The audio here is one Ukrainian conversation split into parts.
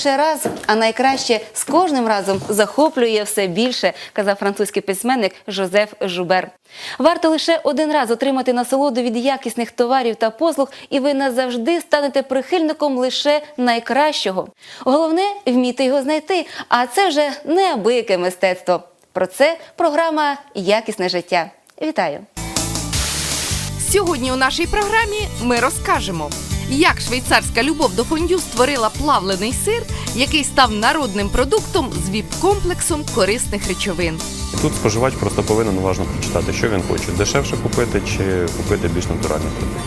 Лише раз, а найкраще з кожним разом захоплює все більше, казав французький письменник Жозеф Жубер. Варто лише один раз отримати насолоду від якісних товарів та послуг, і ви назавжди станете прихильником лише найкращого. Головне вміти його знайти, а це вже неабияке мистецтво. Про це програма Якісне життя. Вітаю! Сьогодні у нашій програмі ми розкажемо, як швейцарська любов до фондю створила плавлений сир, який став народним продуктом з віп-комплексом корисних речовин. Тут споживач просто повинен уважно прочитати, що він хоче дешевше купити чи купити більш натуральний продукт.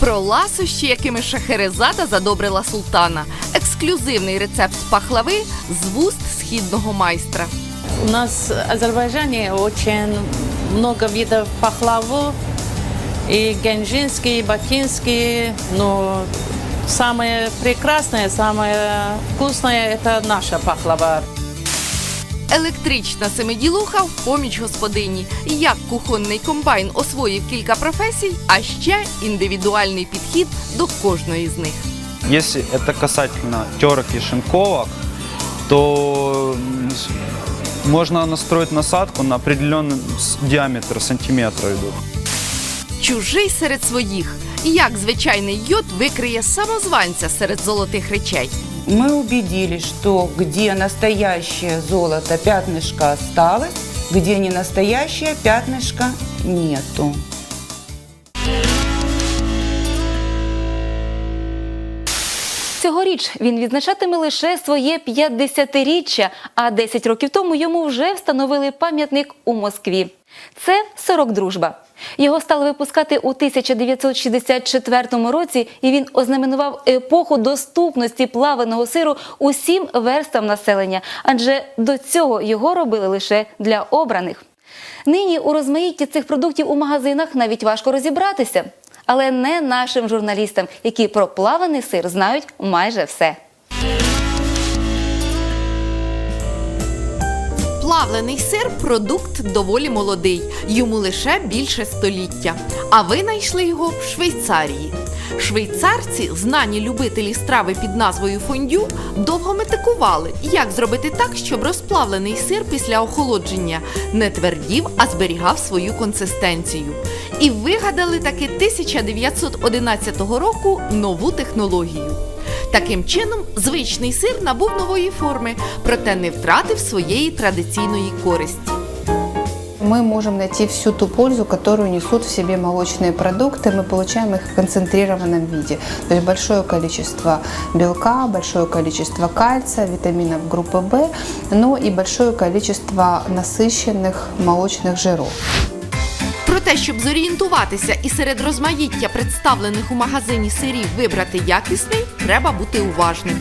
Про ласощі, якими Шахерезада задобрила султана, ексклюзивний рецепт пахлави з вуст східного майстра. У нас в Азербайджане очень много видов пахлавы, и генжинские, и бакинские. Но самое прекрасное, самое вкусное – это наша пахлава. Електрична семиділуха в поміч господині. Як кухонний комбайн освоїв кілька професій, а ще індивідуальний підхід до кожної з них. Если это касательно терок и шинковок, то м, с- можно настроить насадку на определенный с- диаметр сантиметра идут. Чужий серед своїх. Як звичайний йод викриє самозванця серед золотих речей. Мы убедились, что где настоящее золото пятнышко осталось, где не настоящее пятнышко нету. Цьогоріч він відзначатиме лише своє 50-річчя, а 10 років тому йому вже встановили пам'ятник у Москві. Це «Сорок дружба. Його стали випускати у 1964 році, і він ознаменував епоху доступності плаваного сиру усім верстам населення, адже до цього його робили лише для обраних. Нині у розмаїтті цих продуктів у магазинах навіть важко розібратися, але не нашим журналістам, які про плаваний сир знають майже все. Плавлений сир продукт доволі молодий, йому лише більше століття. А ви знайшли його в Швейцарії. Швейцарці, знані любителі страви під назвою фондю, довго метикували, як зробити так, щоб розплавлений сир після охолодження не твердів, а зберігав свою консистенцію. І вигадали таки 1911 року нову технологію. Таким чином, звичний сир набув нової форми, проте не втратив своєї традиційної користі. Мы можем найти всю ту пользу, которую несут в себе молочные продукты. Мы получаем их в концентрированном виде. То есть большое количество белка, большое количество кальция, витаминов группы В, но и большое количество насыщенных молочных жиров. Про те, щоб зорієнтуватися і серед розмаїття представлених у магазині сирів вибрати якісний, треба бути уважним.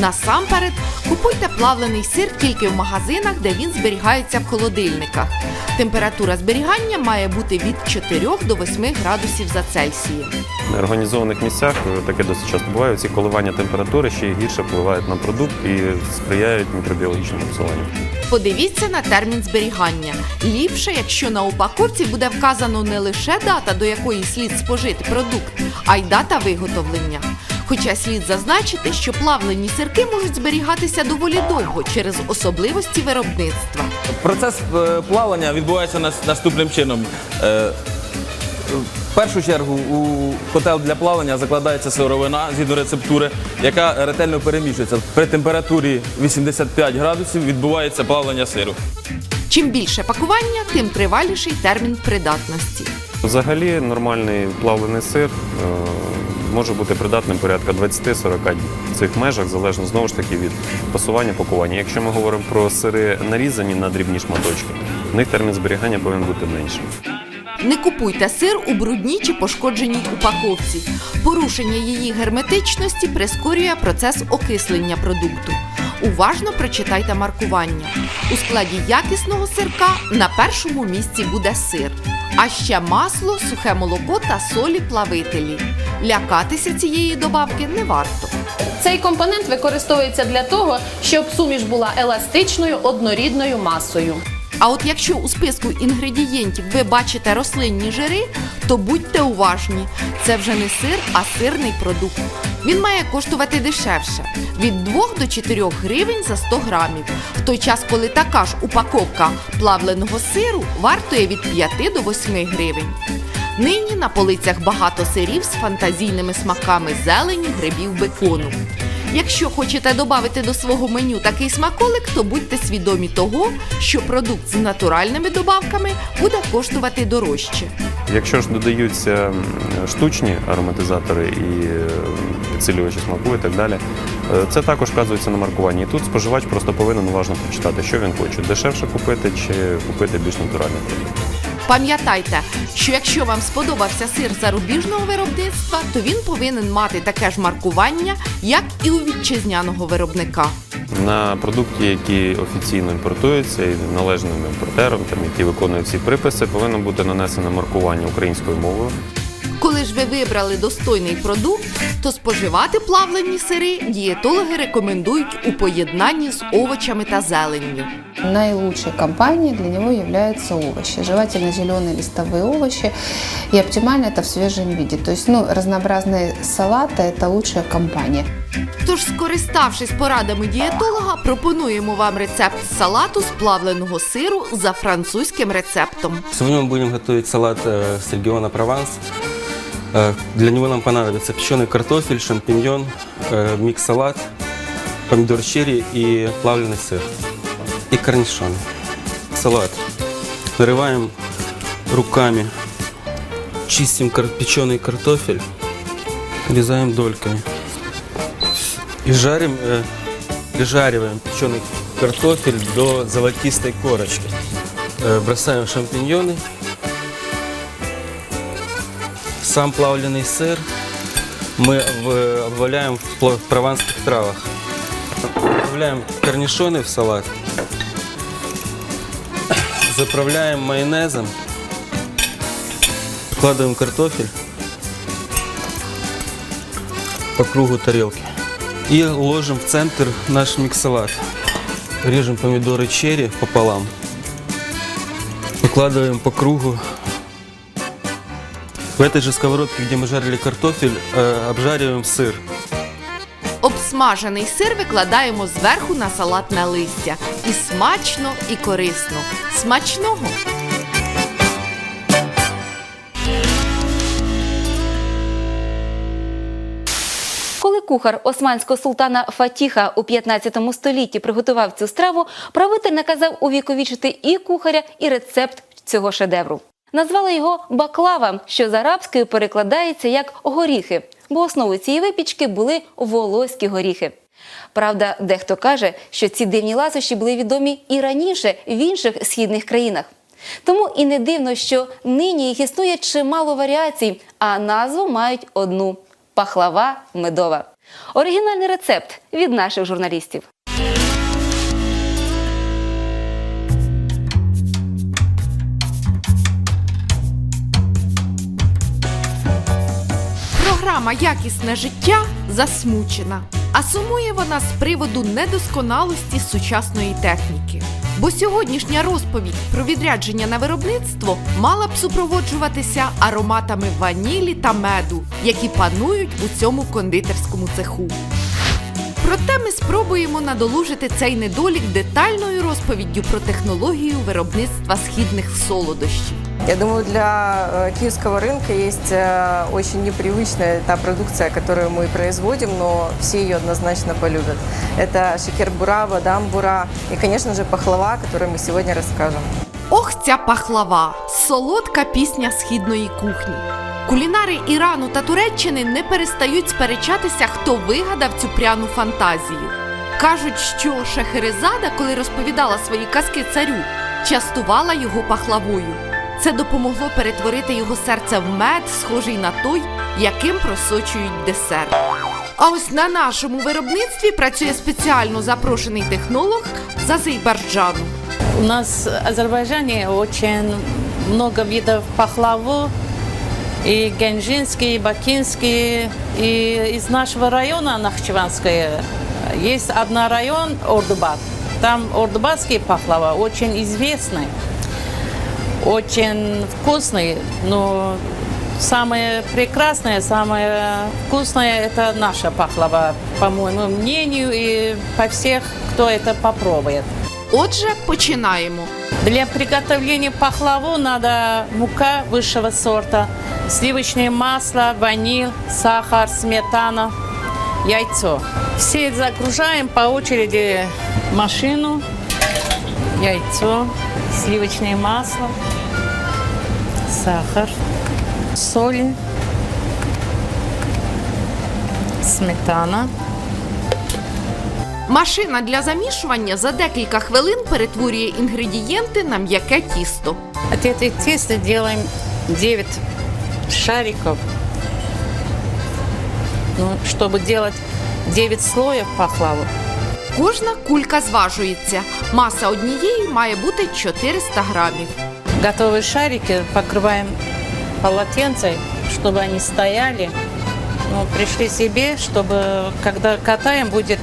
Насамперед, купуйте плавлений сир тільки в магазинах, де він зберігається в холодильниках. Температура зберігання має бути від 4 до 8 градусів за Цельсієм. На організованих місцях е, таке досить часто буває. Ці коливання температури ще гірше впливають на продукт і сприяють мікробіологічному псуванню. Подивіться на термін зберігання. Ліпше, якщо на упаковці буде вказано не лише дата, до якої слід спожити продукт, а й дата виготовлення. Хоча слід зазначити, що плавлені сирки можуть зберігатися доволі довго через особливості виробництва. Процес е, плавання відбувається наступним чином. Е, В першу чергу у котел для плавання закладається сировина згідно рецептури, яка ретельно перемішується. При температурі 85 градусів відбувається плавлення сиру. Чим більше пакування, тим триваліший термін придатності. Взагалі нормальний плавлений сир е, може бути придатним порядка 20-40 днів. В цих межах залежно знову ж таки від пасування пакування. Якщо ми говоримо про сири нарізані на дрібні шматочки, в них термін зберігання повинен бути меншим. Не купуйте сир у брудній чи пошкодженій упаковці. Порушення її герметичності прискорює процес окислення продукту. Уважно прочитайте маркування. У складі якісного сирка на першому місці буде сир, а ще масло, сухе молоко та солі плавителі. Лякатися цієї добавки не варто. Цей компонент використовується для того, щоб суміш була еластичною однорідною масою. А от якщо у списку інгредієнтів ви бачите рослинні жири, то будьте уважні. Це вже не сир, а сирний продукт. Він має коштувати дешевше від 2 до 4 гривень за 100 грамів. В той час, коли така ж упаковка плавленого сиру вартує від 5 до 8 гривень. Нині на полицях багато сирів з фантазійними смаками зелені, грибів, бекону. Якщо хочете додати до свого меню такий смаколик, то будьте свідомі того, що продукт з натуральними добавками буде коштувати дорожче. Якщо ж додаються штучні ароматизатори і е, підсилювачі смаку і так далі, е, це також вказується на маркуванні. І тут споживач просто повинен уважно прочитати, що він хоче дешевше купити чи купити більш натуральний продукт. Пам'ятайте, що якщо вам сподобався сир зарубіжного виробництва, то він повинен мати таке ж маркування, як і у вітчизняного виробника. На продукті, які офіційно імпортуються і належним імпортером, там які виконують всі приписи, повинно бути нанесено маркування українською мовою. Коли ж ви вибрали достойний продукт, то споживати плавлені сири дієтологи рекомендують у поєднанні з овочами та зеленню. Наилучшей компанией для него являются овощи. Желательно зеленые листовые овощи. И оптимально это в свежем виде. То есть ну, разнообразные салаты – это лучшая компания. Тож, скориставшись порадами дієтолога, пропонуємо вам рецепт салату з плавленого сиру за французьким рецептом. Сегодня мы будем готовить салат э, с региона Прованс. Э, Для него нам понадобится печеный картофель, шампиньон, э, микс-салат, помидор черри и плавленый сыр. И корнишоны. Салат. Нарываем руками, чистим кар- печеный картофель, резаем дольками. И жарим, э, прижариваем печеный картофель до золотистой корочки. Э, Бросаем шампиньоны, сам плавленый сыр мы в- обваляем в пла- в прованских травах. Добавляем корнишоны в салат. Заправляем майонезом. Вкладываем картофель по кругу тарелки. И ложим в центр наш микс-салат. Режем помидоры черри пополам. Выкладываем по кругу. В этой же сковородке, где мы жарили картофель, э, обжариваем сыр. Обсмажений сир викладаємо зверху на салатне листя. І смачно, і корисно. Смачного! Коли кухар османського султана Фатіха у 15 столітті приготував цю страву, правитель наказав увіковічити і кухаря, і рецепт цього шедевру. Назвали його баклава, що з арабською перекладається як горіхи, бо основою цієї випічки були волоські горіхи. Правда, дехто каже, що ці дивні ласощі були відомі і раніше в інших східних країнах. Тому і не дивно, що нині їх існує чимало варіацій, а назву мають одну пахлава медова. Оригінальний рецепт від наших журналістів. Програма Якісне життя засмучена. А сумує вона з приводу недосконалості сучасної техніки. Бо сьогоднішня розповідь про відрядження на виробництво мала б супроводжуватися ароматами ванілі та меду, які панують у цьому кондитерському цеху. Проте ми спробуємо надолужити цей недолік детальною розповіддю про технологію виробництва східних солодощів. Я думаю, для э, киевского рынка есть э, очень непривычная та продукция, которую мы производим, но все ее однозначно полюбят. Это шекер-бура, бадам-бура и, конечно же, пахлава, о которой мы сегодня расскажем. Ох, ця пахлава солодка пісня східної кухні. Кулінари Ірану та Туреччини не перестають сперечатися, хто вигадав цю пряну фантазію. Кажуть, що Шахерезада, коли розповідала свої казки царю, частувала його пахлавою. Це допомогло перетворити його серце в мед, схожий на той, яким просочують десерт. А ось на нашому виробництві працює спеціально запрошений технолог з Азербайджану. У нас в Азербайджане очень много видов пахлавы, и генжинский, и бакинский, и из нашего района Нахчеванское есть один район Ордубат. там ордбасский пахлава очень известный, очень вкусный, но самое прекрасное, самое вкусное это наша пахлава, по моему мнению, и по всех, кто это попробует. Отже, починаємо. Для приготовления пахлаву надо мука высшего сорта, сливочное масло, ваниль, сахар, сметана, яйцо. Все загружаем по очереди машину, яйцо, сливочное масло, сахар, соль, сметана. Машина для замішування за декілька хвилин перетворює інгредієнти на м'яке тісто. От этой теста делаем 9 шариков. Ну, чтобы делать 9 слоев пахлавы. Кожна кулька зважується. Маса однієї має бути 400 грамів. Готовые шарики покрываем полотенцем, чтобы они стояли, ну, пришли себе, чтобы когда катаем, будет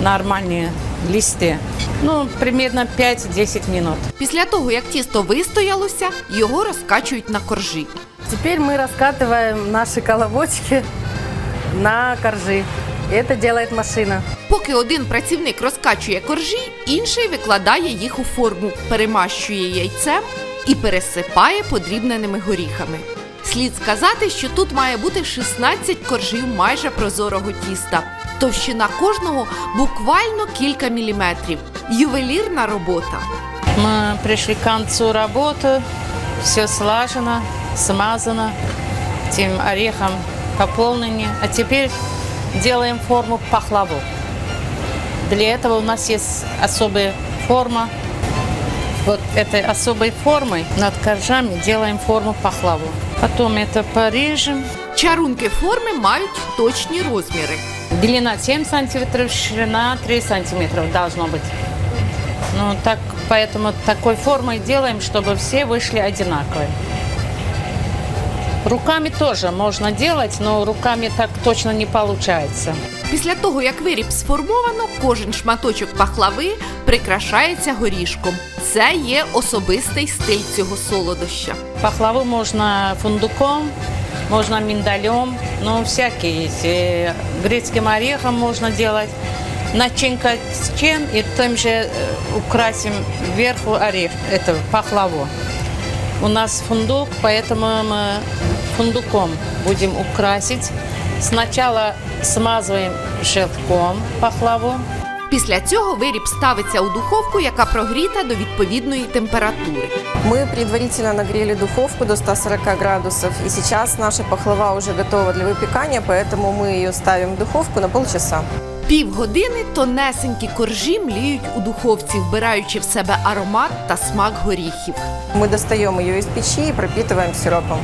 нормальные листы. Ну, примерно 5-10 минут. Після того, як тісто вистоялося, його розкачують на коржі. Теперь мы раскатываем наши колобочки на коржи. Это делает машина. Поки один працівник розкачує коржі, інший викладає їх у форму, перемащує яйцем і пересипає подрібненими горіхами. Слід сказати, що тут має бути 16 коржів майже прозорого тіста. Товщина кожного буквально кілька міліметрів. Ювелірна робота. Мы пришли к концу работы, все слажено, смазано, этим орехом пополнение. А теперь делаем форму пахлаву. Для этого у нас есть особая форма. Вот этой особой формой над коржами делаем форму пахлаву. Потом это порежем. Чарунки форми мають точні розміри. Длина 7 сантиметров, ширина 3 сантиметра должно быть. Ну, так, поэтому такой формой делаем, чтобы все вышли одинаковые. Руками тоже можно делать, но руками так точно не получается. Після того, як виріб сформовано, кожен шматочок пахлави прикрашається горішком. Це є особистий стиль цього солодоща. Пахлаву можно фундуком, можно миндалем, ну, всякие есть. Грецким орехом можно делать. Начинка с чем, и тем же э, украсим вверху орех, это пахлаву. У нас фундук, поэтому мы фундуком будем украсить. Сначала смазываем желтком пахлаву. Після цього виріб ставиться у духовку, яка прогріта до відповідної температури. Мы предварительно нагрели духовку до 140 градусов, и сейчас наша пахлава уже готова для выпекания, поэтому мы ее ставим в духовку на полчаса. Півгодини тонесенькі коржі мліють у духовці, вбираючи в себе аромат та смак горіхів. Мы достаем ее из печи и пропитываем сиропом.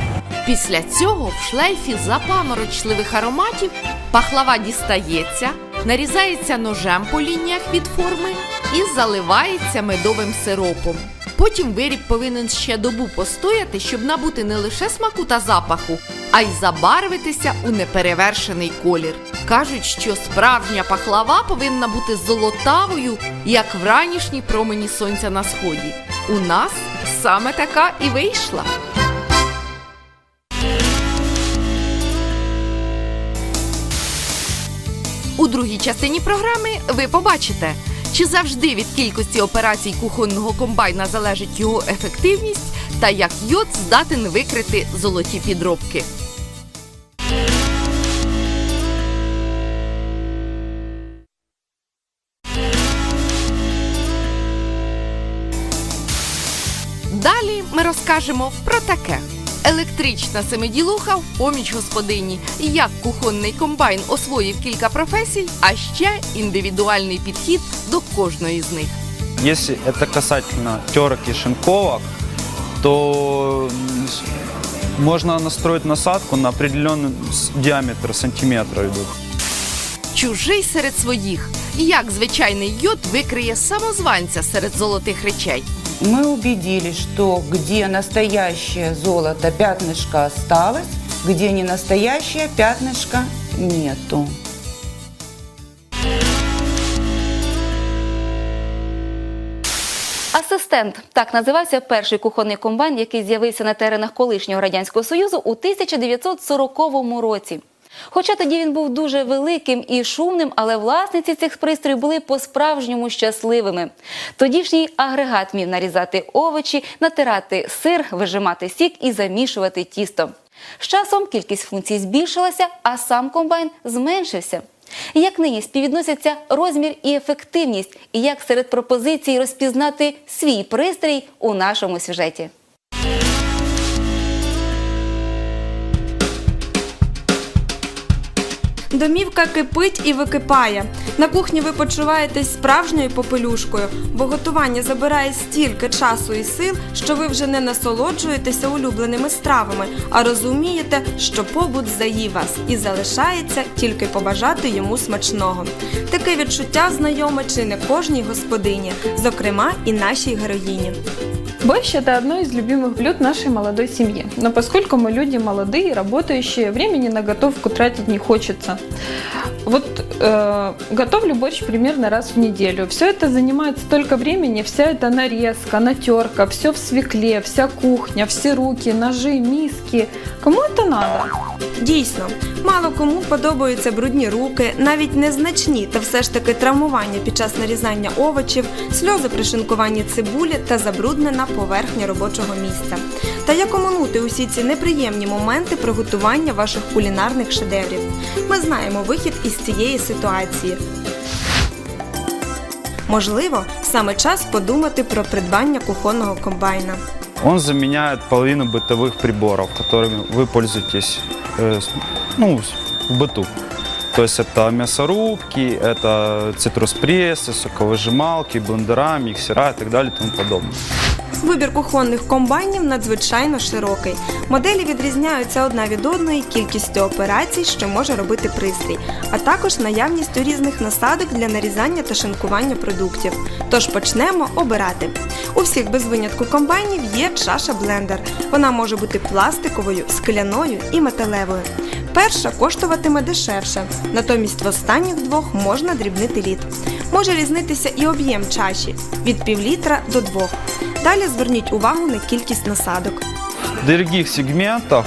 Після цього в шлейфі запаморочливих ароматів пахлава дістається, нарізається ножем по лініях від форми і заливається медовим сиропом. Потім виріб повинен ще добу постояти, щоб набути не лише смаку та запаху, а й забарвитися у неперевершений колір. Кажуть, що справжня пахлава повинна бути золотавою, як вранішні промені сонця на сході. У нас саме така і вийшла. Другій частині програми ви побачите, чи завжди від кількості операцій кухонного комбайна залежить його ефективність та як йод здатен викрити золоті підробки. Далі ми розкажемо про таке. Електрична семиділуха в поміч господині, як кухонний комбайн освоїв кілька професій, а ще індивідуальний підхід до кожної з них. Если это касательно терок и шинковок, то м, с- можно настроить насадку на определенный с- диаметр сантиметра. Чужий серед своїх. Як звичайний йод викриє самозванця серед золотих речей Мы убедились, что где настоящее золото пятнышко осталось, где не настоящее пятнышко нету. Асистент так називався перший кухонний комбайн, який з'явився на теренах колишнього радянського союзу у 1940 році. Хоча тоді він був дуже великим і шумним, але власниці цих пристроїв були по-справжньому щасливими. Тодішній агрегат міг нарізати овочі, натирати сир, вижимати сік і замішувати тісто. З часом кількість функцій збільшилася, а сам комбайн зменшився. Як нині співвідносяться розмір і ефективність, і як серед пропозицій розпізнати свій пристрій у нашому сюжеті. Домівка кипить і википає. На кухні ви почуваєтесь справжньою попелюшкою, бо готування забирає стільки часу і сил, що ви вже не насолоджуєтеся улюбленими стравами, а розумієте, що побут заїв вас і залишається тільки побажати йому смачного. Таке відчуття знайоме чи не кожній господині, зокрема і нашій героїні. Борщ – это одно из любимых блюд нашей молодой семьи. Но поскольку мы люди молодые, работающие, времени на готовку тратить не хочется. Вот э, готовлю борщ примерно раз в неделю. Все это занимает столько времени, вся эта нарезка, натерка, все в свекле, вся кухня, все руки, ножи, миски. Кому это надо? Дійсно, мало кому подобаються брудні руки, навіть незначні, та все ж таки травмування під час нарізання овочів, сльози при шинкуванні цибулі та забруднена поверхня робочого місця. Та як оминути усі ці неприємні моменти приготування ваших кулінарних шедеврів? Ми знаємо вихід із цієї ситуації. Можливо, саме час подумати про придбання кухонного комбайна. Он заменяет половину бытовых приборов, которыми вы пользуетесь э, с- ну, с- в быту. То есть это мясорубки, это цитрус-прессы, соковыжималки, блендера, миксера и так далее и тому подобное. Вибір кухонних комбайнів надзвичайно широкий. Моделі відрізняються одна від одної кількістю операцій, що може робити пристрій, а також наявністю різних насадок для нарізання та шинкування продуктів. Тож почнемо обирати. У всіх без винятку комбайнів є чаша блендер. Вона може бути пластиковою, скляною і металевою. Перша коштуватиме дешевше, натомість в останніх двох можна дрібнити лід. Може різнитися і об'єм чаші від півлітра до двох. Далі зверніть увагу на кількість насадок. В дорогих сегментах,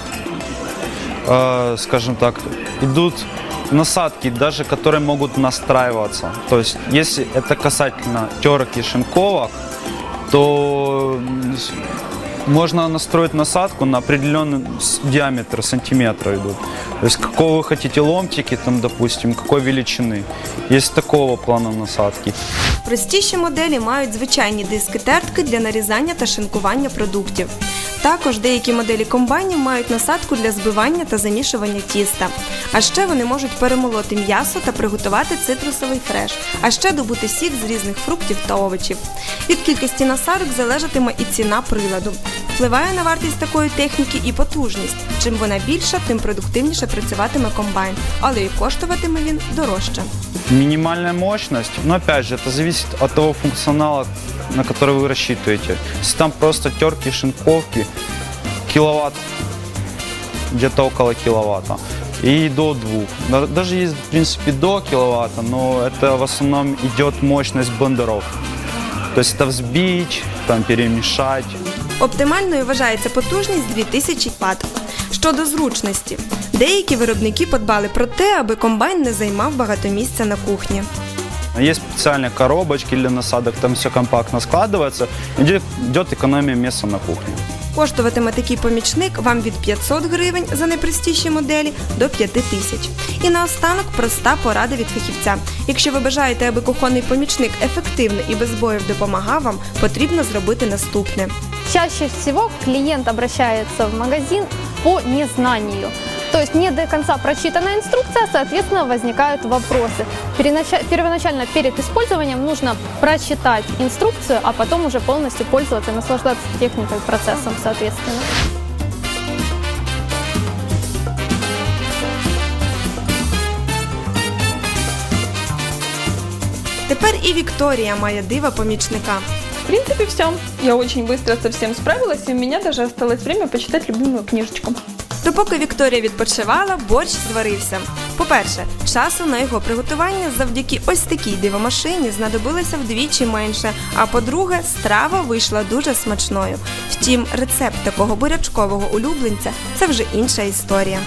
э, скажем так, идут насадки, даже которые могут настраиваться. То есть, если это касательно терок и шинковок, то м, с- можно настроить насадку на определенный с- диаметр сантиметра идут. То есть какого вы хотите ломтики, там, допустим, какой величины. Есть такого плана насадки. Простіші моделі мають звичайні диски тертки для нарізання та шинкування продуктів. Також деякі моделі комбайнів мають насадку для збивання та замішування тіста. А ще вони можуть перемолоти м'ясо та приготувати цитрусовий фреш, а ще добути сік з різних фруктів та овочів. Від кількості насадок залежатиме і ціна приладу. Впливає на вартість такої техніки і потужність. Чим вона більша, тим продуктивніше працюватиме комбайн, але і коштуватиме він дорожче. Минимальная мощность, но опять же, это зависит от того функционала, на который вы рассчитываете. Если там просто терки, шинковки, киловатт, где-то около киловатта, и до двух. Да- Даже есть, в принципе, до киловатта, но это в основном идет мощность блендеров. То есть это взбить, там перемешать. Оптимальною вважається потужність 2000 Вт. Щодо зручності, деякі виробники подбали про те, аби комбайн не займав багато місця на кухні. Есть специальные коробочки для насадок, там все компактно складывается, идет, идет экономия места на кухне. Коштуватиме такий помічник вам від 500 гривень за найпростіші моделі до 5000. І наостанок проста порада від фахівця. Якщо ви бажаєте, аби кухонний помічник ефективно і без боїв допомагав вам, потрібно зробити наступне. Чаще всього клієнт обращається в магазин по незнанию. То есть не до конца прочитана инструкция, соответственно, возникают вопросы. Первоначально перед использованием нужно прочитать инструкцию, а потом уже полностью пользоваться и наслаждаться техникой, процессом, соответственно. Тепер і Вікторія має дива помічника. В принципе, все. Я очень быстро со всем справилась, и у меня даже осталось время почитать любимую книжечку. Допоки Вікторія відпочивала, борщ зварився. По-перше, часу на його приготування завдяки ось такій дивомашині знадобилося вдвічі менше. А по-друге, страва вийшла дуже смачною. Втім, рецепт такого бурячкового улюбленця це вже інша історія.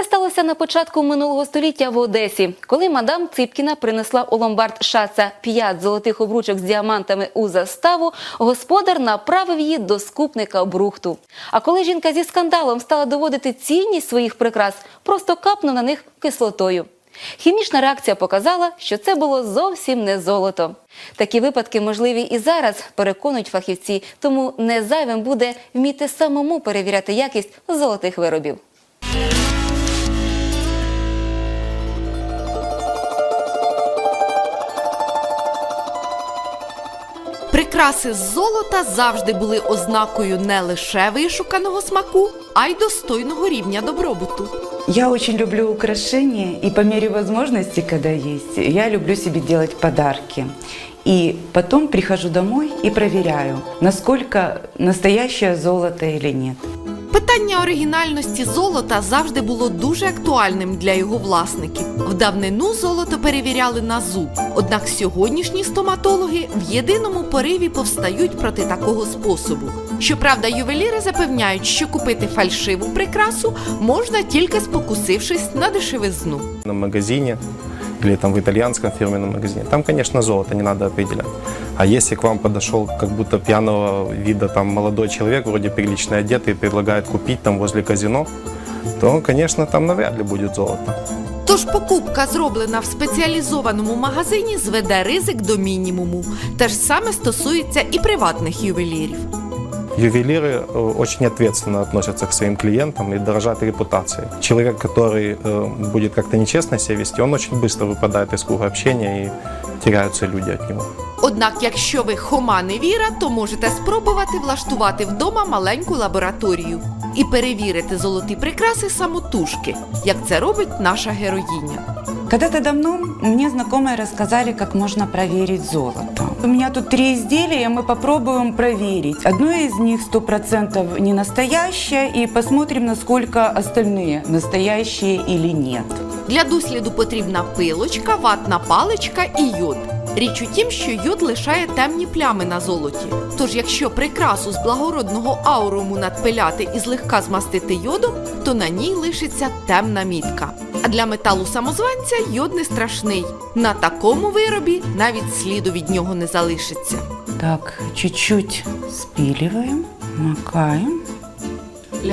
Це сталося на початку минулого століття в Одесі, коли мадам Ципкіна принесла у ломбард шаца п'ять золотих обручок з діамантами у заставу. Господар направив її до скупника брухту. А коли жінка зі скандалом стала доводити цінність своїх прикрас, просто капнув на них кислотою. Хімічна реакція показала, що це було зовсім не золото. Такі випадки можливі і зараз, переконують фахівці, тому не зайвим буде вміти самому перевіряти якість золотих виробів. Прикраси золота завжди були ознакою не лише вишуканого смаку, а й достойного рівня добробуту. Я очень люблю украшения, и по мере возможности, когда есть, я люблю себе делать подарки. И потом прихожу домой и проверяю, насколько настоящее золото или нет. Питання оригінальності золота завжди було дуже актуальним для його власників. В давнину золото перевіряли на зуб. Однак сьогоднішні стоматологи в єдиному пориві повстають проти такого способу. Щоправда, ювеліри запевняють, що купити фальшиву прикрасу можна тільки спокусившись на дешевизну. на магазине или там в итальянском фирменном магазине, там, конечно, золото не надо определять. А если к вам подошел как будто пьяного вида там молодой человек, вроде прилично одетый, и предлагает купить там возле казино, то, конечно, там навряд ли будет золото. Тож покупка, зроблена в спеціалізованому магазині, зведе ризик до мінімуму. Те ж саме стосується і приватних ювелірів. Ювелиры э, очень ответственно относятся к своим клиентам и дорожат репутацией. Человек, который э, будет как-то нечестно себя вести, он очень быстро выпадает из круга общения и теряются люди от него. Однак, якщо ви хома невіра, то можете спробувати влаштувати вдома маленьку лабораторію і перевірити золоті прикраси самотужки, як це робить наша героїня. Когда-то давно мне знакомые рассказали, как можно проверить золото. У меня тут три изделия, мы попробуем проверить. Одно из них 100% не настоящее, и посмотрим, насколько остальные настоящие или нет. Для досліду потрібна пилочка, ватна паличка і йод. Річ у тім, що йод лишає темні плями на золоті. Тож, якщо прикрасу з благородного ауруму надпиляти і злегка змастити йодом, то на ній лишиться темна мітка. А для металу самозванця йод не страшний. На такому виробі навіть сліду від нього не залишиться. Так, чуть-чуть спиливаем, макаем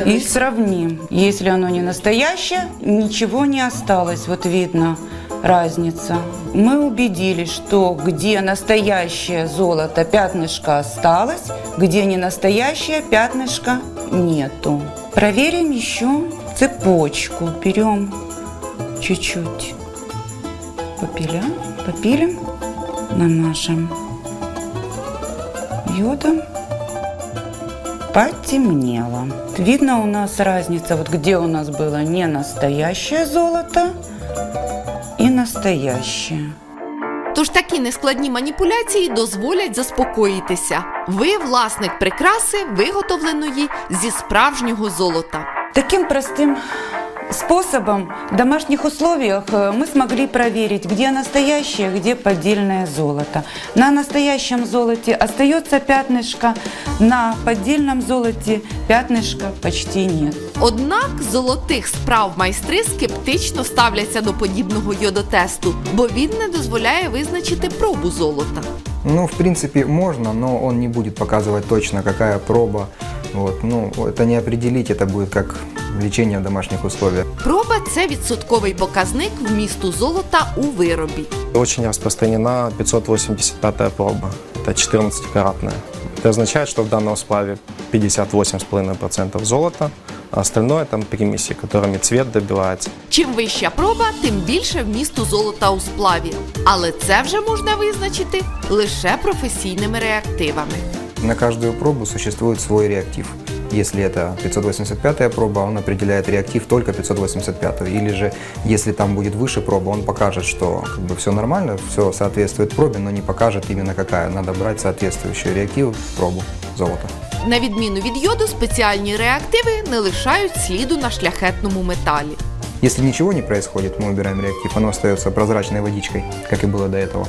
и сравним. Если оно не настоящее, ничего не осталось. Вот видно разница. Мы убедились, что где настоящее золото, пятнышко осталось, где не настоящее, пятнышко нету. Проверим еще цепочку. Берем чуть-чуть попилим, попилим, намажем йодом потемнело. Видно у нас разница, вот где у нас было не настоящее золото и настояще. Тож такі нескладні маніпуляції дозволять заспокоїтися. Ви власник прикраси, виготовленої зі справжнього золота. Таким простым способом в домашних условиях э, мы смогли проверить, где настоящее, где поддельное золото. На настоящем золоте остается пятнышко, на поддельном золоте пятнышка почти нет. Однак золотих справ майстри скептично ставляться до подібного йодотесту, бо він не дозволяє визначити пробу золота. Ну, в принципе, можно, но он не будет показывать точно, какая проба. Вот. Ну, это не определить, это будет как лечение в домашних условиях. Проба це відсотковий показник вмісту золота у виробі. Очень распространена 585 проба, это 14-каратная. Это означает, что в данном сплаве 58,5% золота, а остальное там примеси, которыми цвет добивается. Чим вища проба, тим більше вмісту золота у сплаві. Але це вже можна визначити лише професійними реактивами. На каждую пробу существует свой реактив. Если это 585 проба, он определяет реактив только 585. Или же, если там будет выше проба, он покажет, что как бы, все нормально, все соответствует пробе, но не покажет именно какая. Надо брать соответствующий реактив, пробу золота. На відміну від йоду, спеціальні реактиви не лишають сліду на шляхетному металі. Если ничего не происходит, мы убираем реактив, оно остается прозрачной водичкой, как и было до этого,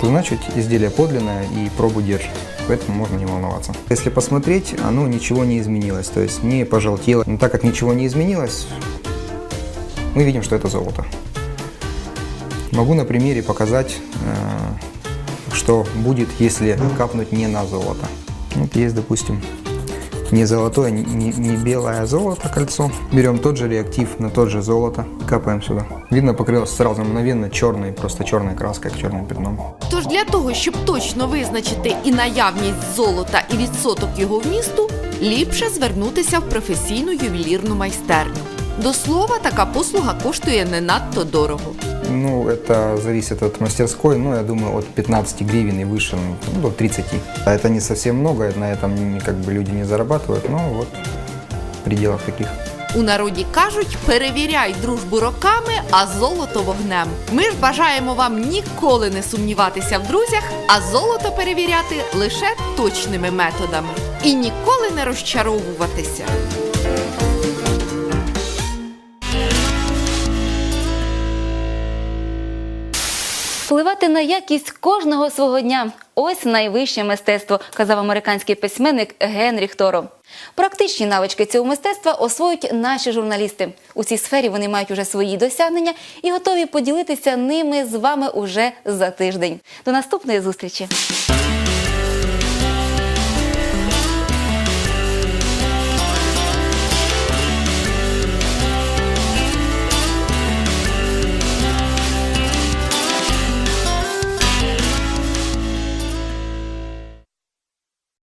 то значит изделие подлинное и пробу держит. Поэтому можно не волноваться. Если посмотреть, оно ничего не изменилось, то есть не пожелтело. Но так как ничего не изменилось, мы видим, что это золото. Могу на примере показать, э, что будет, если капнуть не на золото. Вот есть, допустим, не золотое, не, не- белое а золото кольцо. Берем тот же реактив на тот же золото, капаем сюда. Видно, покрылось сразу мгновенно черной, просто черной краской, як черным пятном. Тож для того, щоб точно визначити і наявність золота, і відсоток його вмісту, ліпше звернутися в професійну ювелірну майстерню. До слова, така послуга коштує не надто дорого. Ну, это зависит от мастерской, но я думаю, от 15 гривен и выше, ну, до 30. А это не совсем много, на этом не- как бы люди не зарабатывают, но вот в пределах таких. У народі кажуть, перевіряй дружбу роками, а золото вогнем. Ми ж бажаємо вам ніколи не сумніватися в друзях, а золото перевіряти лише точними методами. І ніколи не розчаровуватися. Впливати на якість кожного свого дня ось найвище мистецтво, казав американський письменник Генріх Торо. Практичні навички цього мистецтва освоюють наші журналісти. У цій сфері вони мають уже свої досягнення і готові поділитися ними з вами уже за тиждень. До наступної зустрічі!